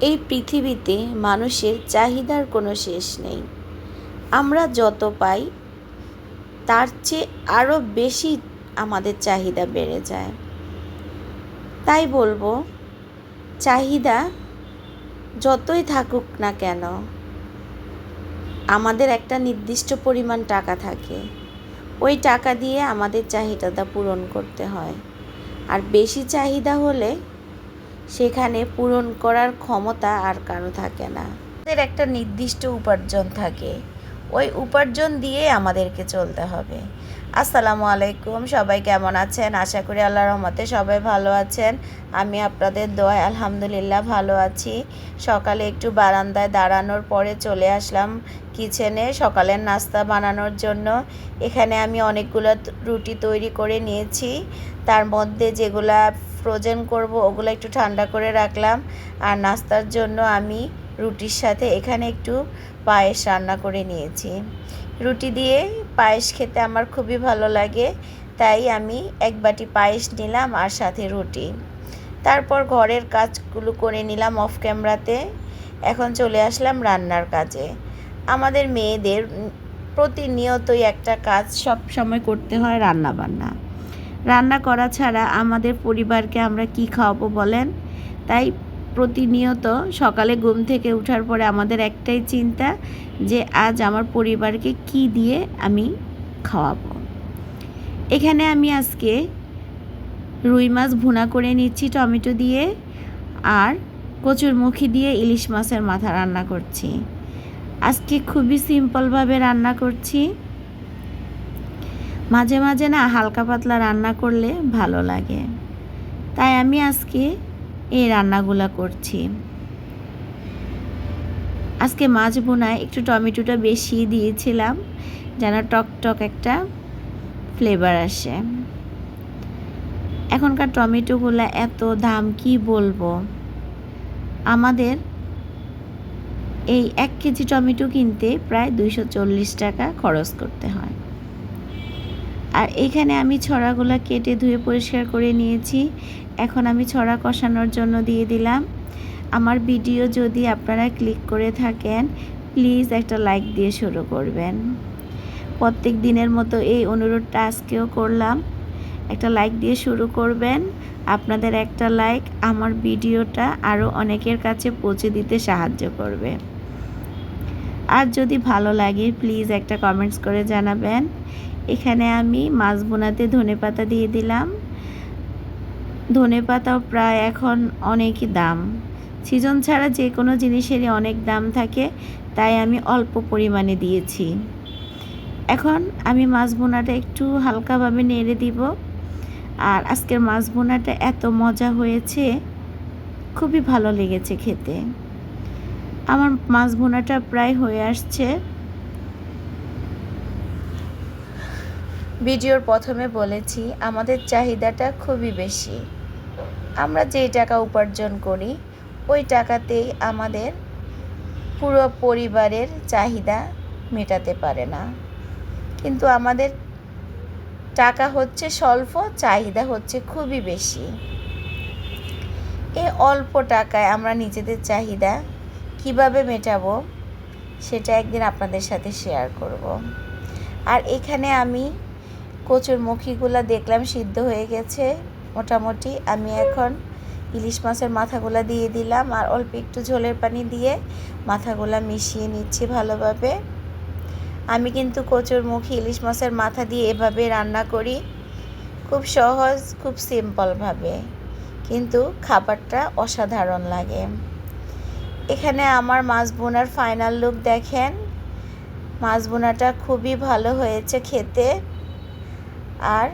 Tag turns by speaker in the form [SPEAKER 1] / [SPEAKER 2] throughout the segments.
[SPEAKER 1] এই পৃথিবীতে মানুষের চাহিদার কোনো শেষ নেই। আমরা যত পাই, তার চেয়ে আরও বেশি আমাদের চাহিদা বেড়ে যায়। তাই বলব, চাহিদা যতই থাকুক না কেন, আমাদের একটা নির্দিষ্ট পরিমাণ টাকা থাকে। ওই টাকা দিয়ে আমাদের চাহিদাটা পূরণ করতে হয়। আর বেশি চাহিদা হলে সেখানে পূরণ করার ক্ষমতা আর কারও থাকে না। তাদের একটা নির্দিষ্ট উপার্জন থাকে। ওই উপার্জন দিয়ে আমাদেরকে চলতে হবে। আসসালামু আলাইকুম, সবাই কেমন আছেন? আশা করি আল্লাহ রহমতে সবাই ভালো আছেন। আমি আপনাদের দোয়ায় আলহামদুলিল্লাহ ভালো আছি। সকালে একটু বারান্দায় দাঁড়ানোর পরে চলে আসলাম কিচেনে সকালের নাস্তা বানানোর জন্য। এখানে আমি অনেকগুলো রুটি তৈরি করে নিয়েছি। তার মধ্যে যেগুলা ফ্রোজেন করব ওগুলো একটু ঠান্ডা করে রাখলাম। আর নাস্তার জন্য আমি রুটির সাথে এখানে একটু পায়েস রান্না করে নিয়েছি। রুটি দিয়ে পায়েস খেতে আমার খুবই ভালো লাগে। তাই আমি এক বাটি পায়েস নিলাম আর সাথে রুটি। তারপর ঘরের কাজগুলো করে নিলাম অফ ক্যামেরাতে এখন চলে আসলাম রান্নার কাজে। আমাদের মেয়েদের প্রতিনিয়তই একটা কাজ সব সময় করতে হয় রান্না বান্না রান্না করা ছাড়া আমাদের পরিবারকে আমরা কি খাওয়াবো বলেন? তাই প্রতিনিয়ত সকালে ঘুম থেকে ওঠার পরে আমাদের একটাই চিন্তা যে আজ আমার পরিবারকে কি দিয়ে আমি খাওয়াবো। এখানে আমি আজকে রুই মাছ ভুনা করে নিচ্ছি, টমেটো দিয়ে, আর কচুর মুখি দিয়ে ইলিশ মাছের মাথা রান্না করছি। আজকে খুবই সিম্পলভাবে রান্না করছি। মাঝে মাঝে না হালকা পাতলা রান্না করলে ভালো লাগে। তাই আমি আজকে এই রান্নাগুলো করছি। আজকে মাছ বোনায় একটু টমেটোটা বেশি দিয়েছিলাম, যেন টক টক একটা ফ্লেভার আসে। এখনকার টমেটোগুলো এত দাম, কি বলব? আমাদের এই এক কেজি টমেটো কিনতে প্রায় দুইশো চল্লিশ টাকা খরচ করতে হয়। আর এখানে আমি ছড়াগুলো কেটে ধুয়ে পরিষ্কার করে নিয়েছি। এখন আমি ছড়া কষানোর জন্য দিয়ে দিলাম। আমার ভিডিও যদি আপনারা ক্লিক করে থাকেন, প্লিজ একটা লাইক দিয়ে শুরু করবেন। প্রত্যেক দিনের মতো এই অনুরোধটা আজকেও করলাম। একটা লাইক দিয়ে শুরু করবেন। আপনাদের একটা লাইক আমার ভিডিওটা আরও অনেকের কাছে পৌঁছে দিতে সাহায্য করবে। আর যদি ভালো লাগে, প্লিজ একটা কমেন্টস করে জানাবেন। এখানে আমি মাছ বোনাতে ধনে পাতা দিয়ে দিলাম। ধনে পাতাও প্রায় এখন অনেকই দাম। সিজন ছাড়া যে কোনো জিনিসেরই অনেক দাম থাকে, তাই আমি অল্প পরিমাণে দিয়েছি। এখন আমি মাছ বোনাটা একটু হালকাভাবে নেড়ে দিব। আর আজকের মাছ বোনাটা এত মজা হয়েছে, খুবই ভালো লেগেছে খেতে। আমার মাছ বোনাটা প্রায় হয়ে আসছে। ভিডিওর প্রথমে বলেছি, আমাদের চাহিদাটা খুবই বেশি। আমরা যেই টাকা উপার্জন করি, ওই টাকাতেই আমাদের পুরো পরিবারের চাহিদা মেটাতে পারে না। কিন্তু আমাদের টাকা হচ্ছে স্বল্প, চাহিদা হচ্ছে খুবই বেশি। এই অল্প টাকায় আমরা নিজেদের চাহিদা কীভাবে মেটাবো, সেটা একদিন আপনাদের সাথে শেয়ার করব। আর এখানে আমি কচুর মুখিগুলা দেখলাম, সিদ্ধ হয়ে গেছে মোটামুটি। আমি এখন ইলিশ মাছের মাথাগুলা দিয়ে দিলাম আর অল্প একটু ঝোলের পানি দিয়ে মাথাগুলা মিশিয়ে নিচ্ছি ভালোভাবে। আমি কিন্তু কচুর মুখি ইলিশ মাছের মাথা দিয়ে এভাবে রান্না করি। খুব সহজ, খুব সিম্পলভাবে। কিন্তু খাবারটা অসাধারণ লাগে। এখানে আমার মাছ বোনার ফাইনাল লুক দেখেন। মাছ বোনাটা খুবই ভালো হয়েছে খেতে। আর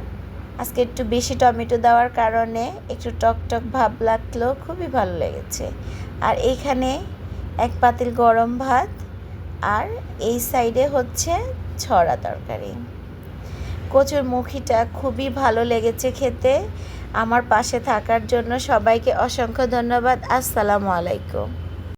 [SPEAKER 1] আজকে একটু বেশি টমেটো দেওয়ার কারণে একটু টক টক ভাব লাগল, খুবই ভালো লেগেছে। আর এইখানে এক পাতিল গরম ভাত আর এই সাইডে হচ্ছে ছড়া তরকারি। কচুর মুখিটা খুবই ভালো লেগেছে খেতে। আমার পাশে থাকার জন্য সবাইকে অসংখ্য ধন্যবাদ। আসসালামু আলাইকুম।